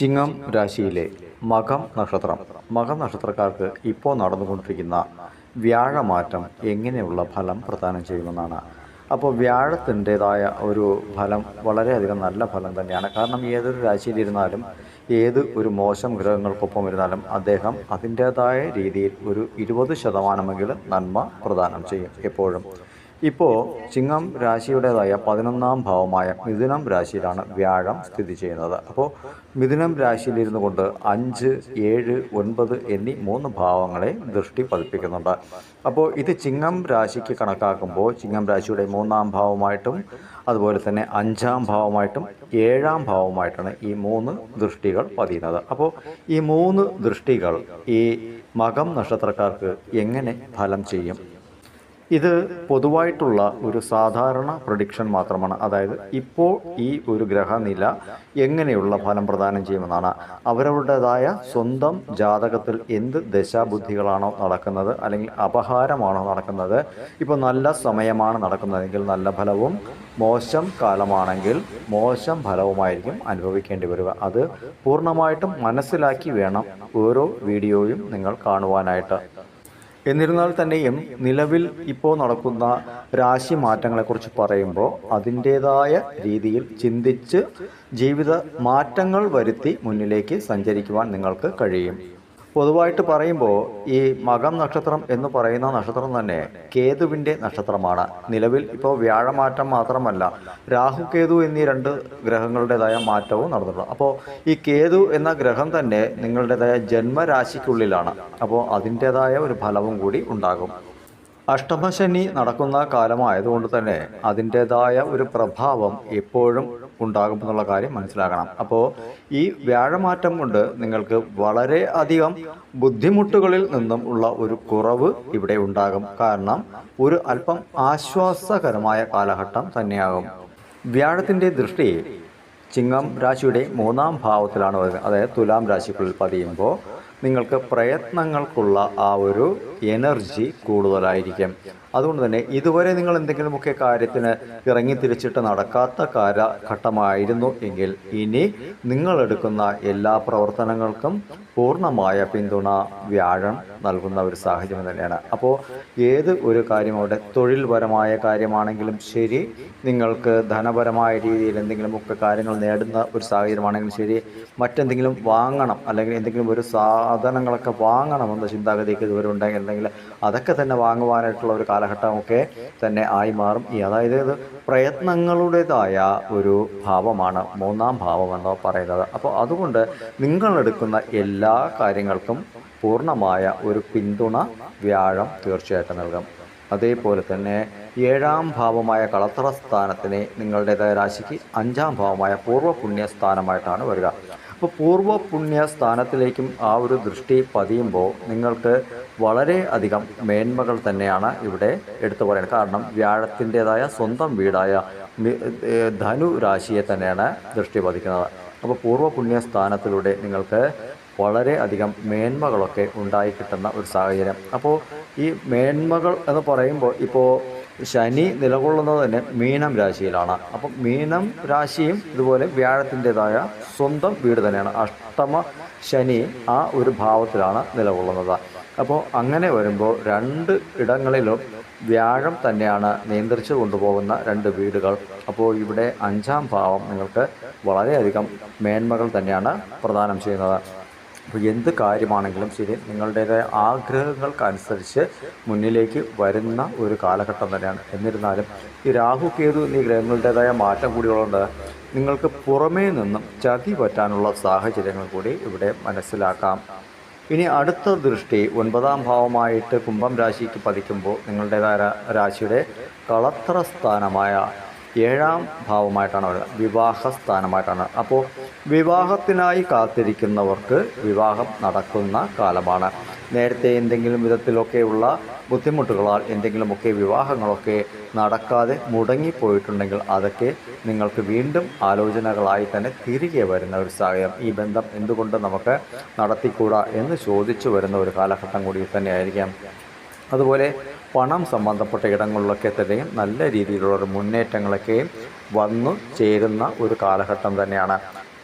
ചിങ്ങം രാശിയിലെ മകം നക്ഷത്രം. മകം നക്ഷത്രക്കാർക്ക് ഇപ്പോൾ നടന്നുകൊണ്ടിരിക്കുന്ന വ്യാഴമാറ്റം എങ്ങനെയുള്ള ഫലം പ്രദാനം ചെയ്യുമെന്നാണ്. അപ്പോൾ വ്യാഴത്തിന്റെതായ ഒരു ഫലം വളരെയധികം നല്ല ഫലം തന്നെയാണ്. കാരണം ഏതൊരു രാശിയിലിരുന്നാലും ഏത് ഒരു മോശം ഗ്രഹങ്ങൾക്കൊപ്പം ഇരുന്നാലും അദ്ദേഹം അതിന്റേതായ രീതിയിൽ ഒരു ഇരുപത് ശതമാനമെങ്കിലും നന്മ പ്രദാനം ചെയ്യും എപ്പോഴും. ഇപ്പോൾ ചിങ്ങം രാശിയുടേതായ പതിനൊന്നാം ഭാവമായ മിഥുനം രാശിയിലാണ് വ്യാഴം സ്ഥിതി ചെയ്യുന്നത്. അപ്പോൾ മിഥുനം രാശിയിലിരുന്നു കൊണ്ട് അഞ്ച് ഏഴ് ഒൻപത് എന്നീ മൂന്ന് ഭാവങ്ങളെ ദൃഷ്ടി പതിപ്പിക്കുന്നുണ്ട്. അപ്പോൾ ഇത് ചിങ്ങം രാശിക്ക് കണക്കാക്കുമ്പോൾ ചിങ്ങം രാശിയുടെ മൂന്നാം ഭാവമായിട്ടും അതുപോലെ തന്നെ അഞ്ചാം ഭാവമായിട്ടും ഏഴാം ഭാവമായിട്ടാണ് ഈ മൂന്ന് ദൃഷ്ടികൾ പതിയുന്നത്. അപ്പോൾ ഈ മൂന്ന് ദൃഷ്ടികൾ ഈ മകം നക്ഷത്രക്കാർക്ക് എങ്ങനെ ഫലം ചെയ്യും? ഇത് പൊതുവായിട്ടുള്ള ഒരു സാധാരണ പ്രൊഡിക്ഷൻ മാത്രമാണ്. അതായത് ഇപ്പോൾ ഈ ഒരു ഗ്രഹനില എങ്ങനെയുള്ള ഫലം പ്രദാനം ചെയ്യുമെന്നാണ്. അവരവരുടേതായ സ്വന്തം ജാതകത്തിൽ എന്ത് ദശാബുദ്ധികളാണോ നടക്കുന്നത് അല്ലെങ്കിൽ അപഹാരമാണോ നടക്കുന്നത്. ഇപ്പോൾ നല്ല സമയമാണ് നടക്കുന്നതെങ്കിൽ നല്ല ഫലവും മോശം കാലമാണെങ്കിൽ മോശം ഫലവുമായിരിക്കും അനുഭവിക്കേണ്ടി വരിക. അത് പൂർണമായിട്ടും മനസ്സിലാക്കി വേണം ഓരോ വീഡിയോയും നിങ്ങൾ കാണുവാനായിട്ട്. എന്നിരുന്നാൽ തന്നെയും നിലവിൽ ഇപ്പോൾ നടക്കുന്ന രാശി മാറ്റങ്ങളെക്കുറിച്ച് പറയുമ്പോൾ അതിന്റേതായ രീതിയിൽ ചിന്തിച്ച് ജീവിത മാറ്റങ്ങൾ വരുത്തി മുന്നിലേക്ക് സഞ്ചരിക്കുവാൻ നിങ്ങൾക്ക് കഴിയും. പൊതുവായിട്ട് പറയുമ്പോൾ ഈ മകം നക്ഷത്രം എന്ന് പറയുന്ന നക്ഷത്രം തന്നെ കേതുവിന്റെ നക്ഷത്രമാണ്. നിലവിൽ ഇപ്പോൾ വ്യാഴമാറ്റം മാത്രമല്ല രാഹു കേതു എന്നീ രണ്ട് ഗ്രഹങ്ങളുടേതായ മാറ്റവും നടന്നിട്ടുണ്ട്. അപ്പോൾ ഈ കേതു എന്ന ഗ്രഹം തന്നെ നിങ്ങളുടേതായ ജന്മരാശിക്കുള്ളിലാണ്. അപ്പോൾ അതിന്റേതായ ഒരു ഫലവും കൂടി ഉണ്ടാകും. അഷ്ടമശനി നടക്കുന്ന കാലമായതുകൊണ്ട് തന്നെ അതിന്റേതായ ഒരു പ്രഭാവം എപ്പോഴും ഉണ്ടാകുമെന്നുള്ള കാര്യം മനസ്സിലാക്കണം. അപ്പോൾ ഈ വ്യാഴമാറ്റം കൊണ്ട് നിങ്ങൾക്ക് വളരെ അധികം ബുദ്ധിമുട്ടുകളിൽ നിന്നും ഉള്ള ഒരു കുറവ് ഇവിടെ ഉണ്ടാകും. കാരണം ഒരു അല്പം ആശ്വാസകരമായ കാലഘട്ടം തന്നെയാകും. വ്യാഴത്തിന്റെ ദൃഷ്ടി ചിങ്ങം രാശിയുടെ മൂന്നാം ഭാവത്തിലാണ് വരുന്നത്. അതായത് തുലാം രാശിക്കുള്ളിൽ പതിയുമ്പോൾ നിങ്ങൾക്ക് പ്രയത്നങ്ങൾക്കുള്ള ആ ഒരു എനർജി കൂടുതലായിരിക്കും. അതുകൊണ്ട് തന്നെ ഇതുവരെ നിങ്ങൾ എന്തെങ്കിലുമൊക്കെ കാര്യത്തിന് ഇറങ്ങി തിരിച്ചിട്ട് നടക്കാത്ത കാലഘട്ടമായിരുന്നു എങ്കിൽ ഇനി നിങ്ങൾ എടുക്കുന്ന എല്ലാ പ്രവർത്തനങ്ങൾക്കും പൂർണമായ പിന്തുണ വ്യാഴം നൽകുന്ന ഒരു സാഹചര്യം തന്നെയാണ്. അപ്പോൾ ഏത് ഒരു കാര്യം അവിടെ തൊഴിൽപരമായ കാര്യമാണെങ്കിലും ശരി നിങ്ങൾക്ക് ധനപരമായ രീതിയിൽ എന്തെങ്കിലുമൊക്കെ കാര്യങ്ങൾ നേടുന്ന ഒരു സാഹചര്യമാണെങ്കിലും ശരി മറ്റെന്തെങ്കിലും വാങ്ങണം അല്ലെങ്കിൽ എന്തെങ്കിലും ഒരു സാധനങ്ങളൊക്കെ വാങ്ങണമെന്ന ചിന്താഗതിക്ക് ഇതുവരെ ഉണ്ടെങ്കിൽ അതൊക്കെ തന്നെ വാങ്ങുവാനായിട്ടുള്ള ഒരു കാലഘട്ടമൊക്കെ തന്നെ ആയി മാറും. ഈ അതായത് ഇത് പ്രയത്നങ്ങളുടേതായ ഒരു ഭാവമാണ്. മൂന്നാം ഭാവമെന്ന് പറയുന്നത്. അപ്പോൾ അതുകൊണ്ട് നിങ്ങളെടുക്കുന്ന എല്ലാ കാര്യങ്ങൾക്കും പൂർണമായ ഒരു പിന്തുണ വ്യാഴം തീർച്ചയായിട്ടും നൽകും. അതേപോലെ തന്നെ ഏഴാം ഭാവമായ കളത്ര സ്ഥാനത്തിനെ നിങ്ങളുടേതായ രാശിക്ക് അഞ്ചാം ഭാവമായ പൂർവ പുണ്യ സ്ഥാനമായിട്ടാണ് വരിക. അപ്പോൾ പൂർവ പുണ്യ സ്ഥാനത്തിലേക്കും ആ ഒരു ദൃഷ്ടി പതിയുമ്പോൾ നിങ്ങൾക്ക് വളരെ അധികം മേന്മകൾ തന്നെയാണ് ഇവിടെ എടുത്തു പറയുന്നത് കാരണം വ്യാഴത്തിന്റെതായ സ്വന്തം വീടായ ധനു രാശിയെ തന്നെയാണ് ദൃഷ്ടി പതിക്കുന്നത്. അപ്പോൾ പൂർവ പുണ്യ സ്ഥാനത്തിലൂടെ നിങ്ങൾക്ക് വളരെ അധികം മേന്മകളൊക്കെ ഉണ്ടായി കിട്ടുന്ന ഒരു സാഹചര്യം. അപ്പോൾ ഈ മേന്മകൾ എന്ന് പറയുമ്പോൾ ഇപ്പോൾ ശനി നിലകൊള്ളുന്നത് തന്നെ മീനം രാശിയിലാണ്. അപ്പം മീനം രാശിയും ഇതുപോലെ വ്യാഴത്തിന്റെതായ സ്വന്തം വീട് തന്നെയാണ്. അഷ്ടമ ശനി ആ ഒരു ഭാവത്തിലാണ് നിലകൊള്ളുന്നത്. അപ്പോൾ അങ്ങനെ വരുമ്പോൾ രണ്ട് ഇടങ്ങളിലും വ്യാഴം തന്നെയാണ് നിയന്ത്രിച്ചു കൊണ്ടുപോകുന്ന രണ്ട് വീടുകൾ. അപ്പോൾ ഇവിടെ അഞ്ചാം ഭാവം നിങ്ങൾക്ക് വളരെയധികം മേന്മകൾ തന്നെയാണ് പ്രദാനം ചെയ്യുന്നത്. അപ്പോൾ എന്ത് കാര്യമാണെങ്കിലും ശരി നിങ്ങളുടേതായ ആഗ്രഹങ്ങൾക്കനുസരിച്ച് മുന്നിലേക്ക് വരുന്ന ഒരു കാലഘട്ടം തന്നെയാണ്. എന്നിരുന്നാലും ഈ രാഹു കേതു എന്നീ ഗ്രഹങ്ങളുടേതായ മാറ്റം കൂടിയുള്ളത് നിങ്ങൾക്ക് പുറമേ നിന്നും ചതി പറ്റാനുള്ള സാഹചര്യങ്ങൾ കൂടി ഇവിടെ മനസ്സിലാക്കാം. ഇനി അടുത്ത ദൃഷ്ടി ഒൻപതാം ഭാവമായിട്ട് കുംഭം രാശിക്ക് പതിക്കുമ്പോൾ നിങ്ങളുടേതായ രാശിയുടെ കളത്ര സ്ഥാനമായ ഏഴാം ഭാവമായിട്ടാണ് വരുന്നത് വിവാഹ സ്ഥാനമായിട്ടാണ് അപ്പോൾ വിവാഹത്തിനായി കാത്തിരിക്കുന്നവർക്ക് വിവാഹം നടക്കുന്ന കാലമാണ്. നേരത്തെ എന്തെങ്കിലും വിധത്തിലൊക്കെയുള്ള ബുദ്ധിമുട്ടുകളാൽ എന്തെങ്കിലുമൊക്കെ വിവാഹങ്ങളൊക്കെ നടക്കാതെ മുടങ്ങിപ്പോയിട്ടുണ്ടെങ്കിൽ അതൊക്കെ നിങ്ങൾക്ക് വീണ്ടും ആലോചനകളായി തന്നെ തിരികെ വരുന്ന ഒരു സാഹചര്യം. ഈ ബന്ധം എന്തുകൊണ്ട് നമുക്ക് നടത്തിക്കൂടാ എന്ന് ചോദിച്ചു വരുന്ന ഒരു കാലഘട്ടം കൂടി തന്നെയായിരിക്കാം. അതുപോലെ പണം സംബന്ധപ്പെട്ട ഇടങ്ങളിലൊക്കെ തന്നെയും നല്ല രീതിയിലുള്ള ഒരു മുന്നേറ്റങ്ങളൊക്കെ വന്നു ചേരുന്ന ഒരു കാലഘട്ടം തന്നെയാണ്.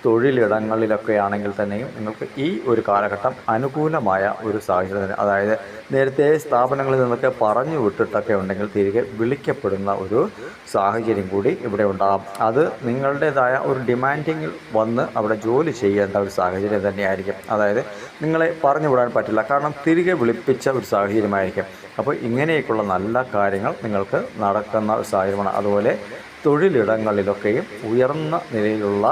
തൊഴിലിടങ്ങളിലൊക്കെ ആണെങ്കിൽ തന്നെയും നിങ്ങൾക്ക് ഈ ഒരു കാലഘട്ടം അനുകൂലമായ ഒരു സാഹചര്യം അതായത് നേരത്തെ സ്ഥാപനങ്ങളിൽ നിന്നൊക്കെ പറഞ്ഞു വിട്ടിട്ടൊക്കെ ഉണ്ടെങ്കിൽ തിരികെ വിളിക്കപ്പെടുന്ന ഒരു സാഹചര്യം കൂടി ഇവിടെ ഉണ്ടാകും. അത് നിങ്ങളുടേതായ ഒരു ഡിമാൻഡിങ്ങിൽ വന്ന് അവിടെ ജോലി ചെയ്യേണ്ട ഒരു സാഹചര്യം തന്നെയായിരിക്കും. അതായത് നിങ്ങളെ പറഞ്ഞു വിടാൻ പറ്റില്ല. കാരണം തിരികെ വിളിപ്പിച്ച ഒരു സാഹചര്യമായിരിക്കും. അപ്പോൾ ഇങ്ങനെയൊക്കെയുള്ള നല്ല കാര്യങ്ങൾ നിങ്ങൾക്ക് നടക്കുന്ന സാഹചര്യമാണ്. അതുപോലെ തൊഴിലിടങ്ങളിലൊക്കെയും ഉയർന്ന നിലയിലുള്ള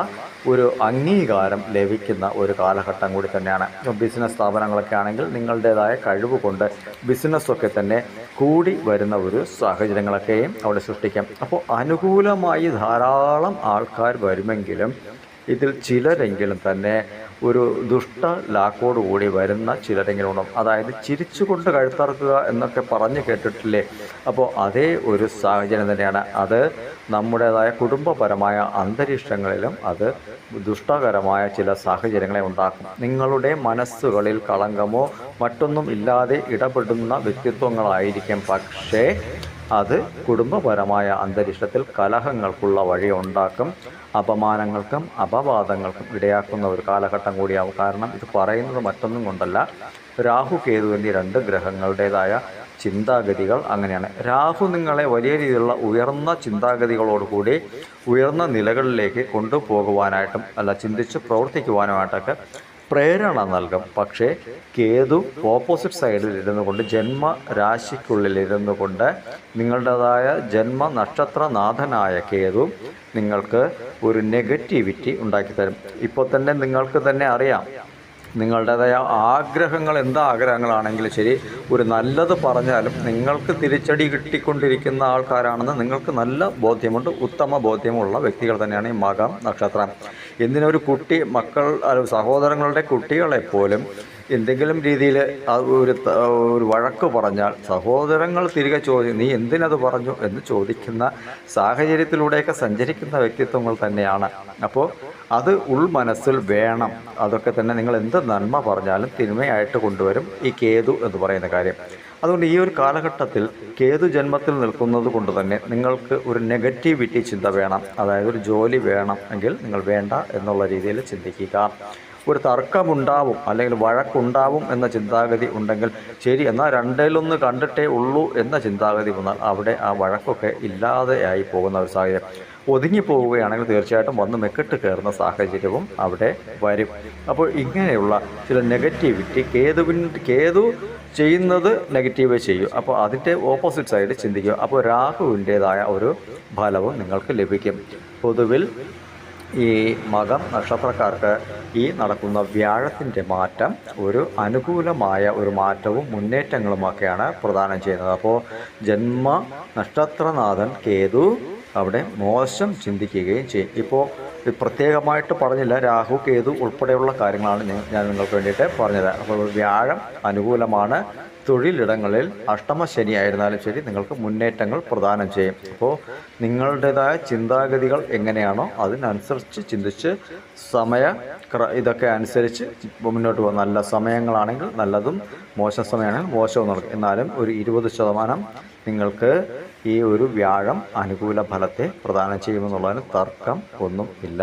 ഒരു അംഗീകാരം ലഭിക്കുന്ന ഒരു കാലഘട്ടം കൂടി തന്നെയാണ്. ബിസിനസ് സ്ഥാപനങ്ങളൊക്കെ ആണെങ്കിൽ നിങ്ങളുടേതായ കഴിവ് കൊണ്ട് ബിസിനസ്സൊക്കെ തന്നെ കൂടി വരുന്ന ഒരു സാഹചര്യങ്ങളൊക്കെയും അവിടെ സൃഷ്ടിക്കാം. അപ്പോൾ അനുകൂലമായി ധാരാളം ആൾക്കാർ വരുമെങ്കിലും ഇതിൽ ചിലരെങ്കിലും തന്നെ ഒരു ദുഷ്ട ലാക്കോട് കൂടി വരുന്ന ചിലരെങ്കിലും ഉണ്ടാവും അതായത് ചിരിച്ചുകൊണ്ട് കഴുത്തറക്കുക എന്നൊക്കെ പറഞ്ഞു കേട്ടിട്ടില്ലേ? അപ്പോൾ അതേ ഒരു സാഹചര്യം തന്നെയാണ്. അത് നമ്മുടേതായ കുടുംബപരമായ അന്തരീക്ഷങ്ങളിലും അത് ദുഷ്ടകരമായ ചില സാഹചര്യങ്ങളെ ഉണ്ടാക്കും. നിങ്ങളുടെ മനസ്സുകളിൽ കളങ്കമോ മറ്റൊന്നും ഇല്ലാതെ ഇടപെടുന്ന വ്യക്തിത്വങ്ങളായിരിക്കും. പക്ഷേ അത് കുടുംബപരമായ അന്തരീക്ഷത്തിൽ കലഹങ്ങൾക്കുള്ള വഴി ഉണ്ടാക്കും അപമാനങ്ങൾക്കും അപവാദങ്ങൾക്കും ഇടയാക്കുന്ന ഒരു കാലഘട്ടം കൂടിയാവും. കാരണം ഇത് പറയുന്നത് മറ്റൊന്നും കൊണ്ടല്ല. രാഹു കേതു എന്നീ രണ്ട് ഗ്രഹങ്ങളുടേതായ ചിന്താഗതികൾ അങ്ങനെയാണ്. രാഹു നിങ്ങളെ വലിയ രീതിയിലുള്ള ഉയർന്ന ചിന്താഗതികളോടുകൂടി ഉയർന്ന നിലകളിലേക്ക് കൊണ്ടുപോകുവാനായിട്ടും അല്ല ചിന്തിച്ച് പ്രവർത്തിക്കുവാനുമായിട്ടൊക്കെ പ്രേരണ നൽകും. പക്ഷേ കേതു ഓപ്പോസിറ്റ് സൈഡിൽ ഇരുന്നു കൊണ്ട് ജന്മ രാശിക്കുള്ളിൽ ഇരുന്നു കൊണ്ട് നിങ്ങളുടേതായ ജന്മ നക്ഷത്രനാഥനായ കേതു നിങ്ങൾക്ക് ഒരു നെഗറ്റിവിറ്റി ഉണ്ടാക്കി തരും ഇപ്പോൾ തന്നെ നിങ്ങൾക്ക് തന്നെ അറിയാം നിങ്ങളുടേതായ ആഗ്രഹങ്ങൾ എന്താ ആഗ്രഹങ്ങളാണെങ്കിലും ശരി ഒരു നല്ലത് പറഞ്ഞാലും നിങ്ങൾക്ക് തിരിച്ചടി കിട്ടിക്കൊണ്ടിരിക്കുന്ന ആൾക്കാരാണെന്ന് നിങ്ങൾക്ക് നല്ല ബോധ്യമുണ്ട് ഉത്തമ ബോധ്യമുള്ള വ്യക്തികൾ തന്നെയാണ് ഈ മകം നക്ഷത്രം. എന്തിനൊരു കുട്ടി മക്കൾ സഹോദരങ്ങളുടെ കുട്ടികളെ പോലും എന്തെങ്കിലും രീതിയിൽ ഒരു ഒരു വഴക്ക് പറഞ്ഞാൽ സഹോദരങ്ങൾ തിരികെ ചോദിക്കും നീ എന്തിനത് പറഞ്ഞു? എന്ന് ചോദിക്കുന്ന സാഹചര്യത്തിലൂടെയൊക്കെ സഞ്ചരിക്കുന്ന വ്യക്തിത്വങ്ങൾ തന്നെയാണ്. അപ്പോൾ അത് ഉൾമനസ്സിൽ വേണം. അതൊക്കെ തന്നെ നിങ്ങൾ എന്ത് നന്മ പറഞ്ഞാലും തിന്മയായിട്ട് കൊണ്ടുവരും ഈ കേതു എന്ന് പറയുന്ന കാര്യം. അതുകൊണ്ട് ഈ ഒരു കാലഘട്ടത്തിൽ കേതു ജന്മത്തിൽ നിൽക്കുന്നത് കൊണ്ട് തന്നെ നിങ്ങൾക്ക് ഒരു നെഗറ്റിവിറ്റി ചിന്ത വേണം. അതായത് ഒരു ജോലി വേണം എങ്കിൽ നിങ്ങൾ വേണ്ട എന്നുള്ള രീതിയിൽ ചിന്തിക്കുക. ഒരു തർക്കമുണ്ടാവും അല്ലെങ്കിൽ വഴക്കുണ്ടാവും എന്ന ചിന്താഗതി ഉണ്ടെങ്കിൽ ശരി എന്നാൽ രണ്ടേലൊന്ന് കണ്ടിട്ടേ ഉള്ളൂ എന്ന ചിന്താഗതി വന്നാൽ അവിടെ ആ വഴക്കൊക്കെ ഇല്ലാതെയായി പോകുന്ന ഒരു സാഹചര്യം. ഒതുങ്ങി പോവുകയാണെങ്കിൽ തീർച്ചയായിട്ടും വന്ന് മെക്കിട്ട് കയറുന്ന സാഹചര്യവും അവിടെ വരും. അപ്പോൾ ഇങ്ങനെയുള്ള ചില നെഗറ്റിവിറ്റി കേതുവിൻ കേതു ചെയ്യുന്നത് നെഗറ്റീവ് ചെയ്യും. അപ്പോൾ അതിന്റെ ഓപ്പോസിറ്റ് സൈഡ് ചിന്തിക്കുക. അപ്പോൾ രാഹുവിന്റേതായ ഒരു ഫലവും നിങ്ങൾക്ക് ലഭിക്കും. പൊതുവിൽ ഈ മകം നക്ഷത്രക്കാർക്ക് ഈ നടക്കുന്ന വ്യാഴത്തിന്റെ മാറ്റം ഒരു അനുകൂലമായ ഒരു മാറ്റവും മുന്നേറ്റങ്ങളുമൊക്കെയാണ് പ്രദാനം ചെയ്യുന്നത്. അപ്പോൾ ജന്മ നക്ഷത്രനാഥൻ കേതു അവിടെ മോശം ചിന്തിക്കുകയും ചെയ്യും. ഇപ്പോൾ പ്രത്യേകമായിട്ട് പറഞ്ഞില്ല. രാഹു കേതു ഉൾപ്പെടെയുള്ള കാര്യങ്ങളാണ് ഞാൻ നിങ്ങൾക്ക് വേണ്ടിയിട്ട് പറഞ്ഞത്. അപ്പോൾ വ്യാഴം അനുകൂലമാണ്. തൊഴിലിടങ്ങളിൽ അഷ്ടമ ആയിരുന്നാലും ശരി നിങ്ങൾക്ക് മുന്നേറ്റങ്ങൾ പ്രദാനം ചെയ്യും. അപ്പോൾ നിങ്ങളുടേതായ ചിന്താഗതികൾ എങ്ങനെയാണോ അതിനനുസരിച്ച് ചിന്തിച്ച് സമയ ഇതൊക്കെ അനുസരിച്ച് മുന്നോട്ട് പോകും. നല്ല സമയങ്ങളാണെങ്കിൽ നല്ലതും മോശം സമയമാണെങ്കിൽ മോശവും നടക്കും. എന്നാലും ഒരു ഇരുപത് ശതമാനം നിങ്ങൾക്ക് ഈ ഒരു വ്യാഴം അനുകൂല ഫലത്തെ പ്രദാനം ചെയ്യുമെന്നുള്ളതിന് തർക്കം ഒന്നും ഇല്ല.